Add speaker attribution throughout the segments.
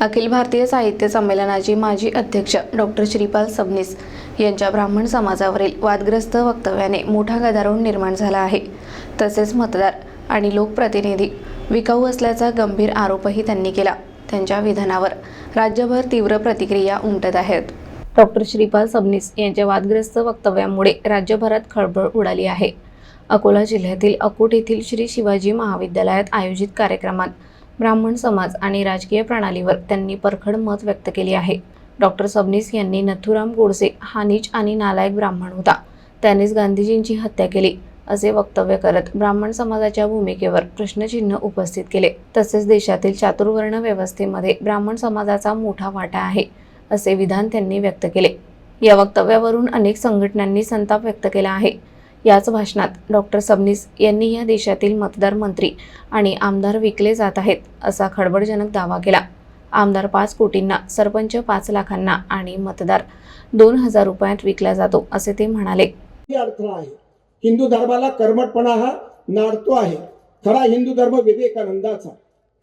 Speaker 1: अखिल भारतीय साहित्य संमेलनाची माजी अध्यक्ष डॉक्टर श्रीपाल सबनीस यांच्या ब्राह्मण समाजावरील वादग्रस्त वक्तव्याने मोठा गदारोळ निर्माण झाला आहे. तसेच मतदार आणि लोकप्रतिनिधी विकाऊ असल्याचा गंभीर आरोपही त्यांनी केला. त्यांच्या विधानावर राज्यभर तीव्र प्रतिक्रिया उमटत आहेत. डॉक्टर श्रीपाल सबनीस यांच्या वादग्रस्त वक्तव्यामुळे राज्यभरात खळबळ उडाली आहे. अकोला जिल्ह्यातील अकोट येथील श्री शिवाजी महाविद्यालयात आयोजित कार्यक्रमात ब्राह्मण समाज आणि राजकीय प्रणालीवर त्यांनी परखड मत व्यक्त केले आहे. डॉक्टर सबनीस यांनी नथुराम गोडसे हा नीच आणि नालायक ब्राह्मण होता. त्यानेच गांधीजींची हत्या केली असे वक्तव्य करत ब्राह्मण समाजाच्या भूमिकेवर प्रश्नचिन्ह उपस्थित केले. तसेच देशातील चातुर्वर्ण व्यवस्थेमध्ये ब्राह्मण समाजाचा मोठा वाटा आहे असे विधान त्यांनी व्यक्त केले. या वक्तव्यावरून अनेक संघटनांनी संताप व्यक्त केला आहे. याच भाषणात डॉक्टर सबनीस यांनी या देशातील मतदार मंत्री आणि आमदार विकले जात आहेत असा खडबडजनक दावा केला. आमदार पाच कोटींना सरपंच पाच लाखांना आणि मतदार दोन हजार रुपयात विकला जातो असे ते म्हणाले.
Speaker 2: आहे. हिंदू धर्माला कर्मटपणा हा नाडतो आहे. खरा हिंदू धर्म विवेकानंदाचा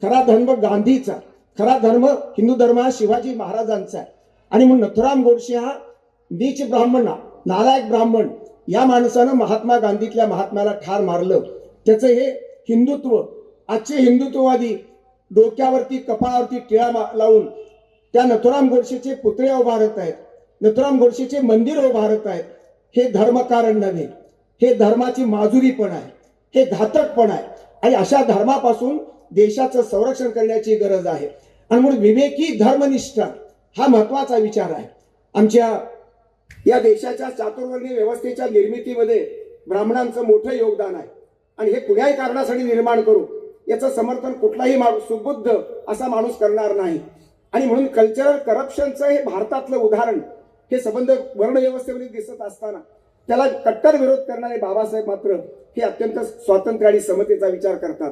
Speaker 2: खरा धर्म गांधीचा खरा धर्म हिंदू धर्म हा शिवाजी महाराजांचा आहे. आणि मग नथुराम गोडसे हा नीच ब्राह्मण नालायक ब्राह्मण या माणसानं महात्मा गांधीतल्या महात्म्याला ठार मारलं. त्याचं हे हिंदुत्व आजचे हिंदुत्ववादी डोक्यावरती कपाळावरती टिळा लावून त्या नथुराम गोडसेचे पुतळे उभारत आहेत. नथुराम गोडसेचे मंदिर उभारत आहेत. हे धर्मकारण नव्हे. हे धर्माची माजुरी पण आहे. हे घातक पण आहे. आणि अशा धर्मापासून देशाचं संरक्षण करण्याची गरज आहे. आणि म्हणून विवेकी धर्मनिष्ठा हा महत्त्वाचा विचार आहे. आमच्या या देशाच्या चातुर्वर्णीय व्यवस्थेच्या निर्मितीमध्ये ब्राह्मणांचं मोठं योगदान आहे. आणि हे कुठल्याही कारणासाठी निर्माण करू याचं समर्थन कुठलाही माणूस सुबुद्ध असा माणूस करणार नाही. आणि म्हणून कल्चरल करप्शनचं हे भारतातलं उदाहरण हे संबंध वर्णव्यवस्थेमध्ये दिसत असताना त्याला कट्टर विरोध करणारे बाबासाहेब मात्र हे अत्यंत स्वातंत्र्य आणि समतेचा विचार करतात.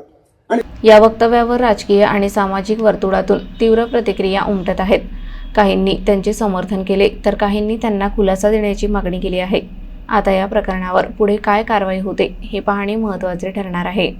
Speaker 2: आणि
Speaker 1: या वक्तव्यावर राजकीय आणि सामाजिक वर्तुळातून तीव्र प्रतिक्रिया उमटत आहेत. काहींनी त्यांचे समर्थन केले तर काहींनी त्यांना खुलासा देण्याची मागणी केली आहे. आता या प्रकरणावर पुढे काय कारवाई होते हे पाहणे महत्त्वाचे ठरणार आहे.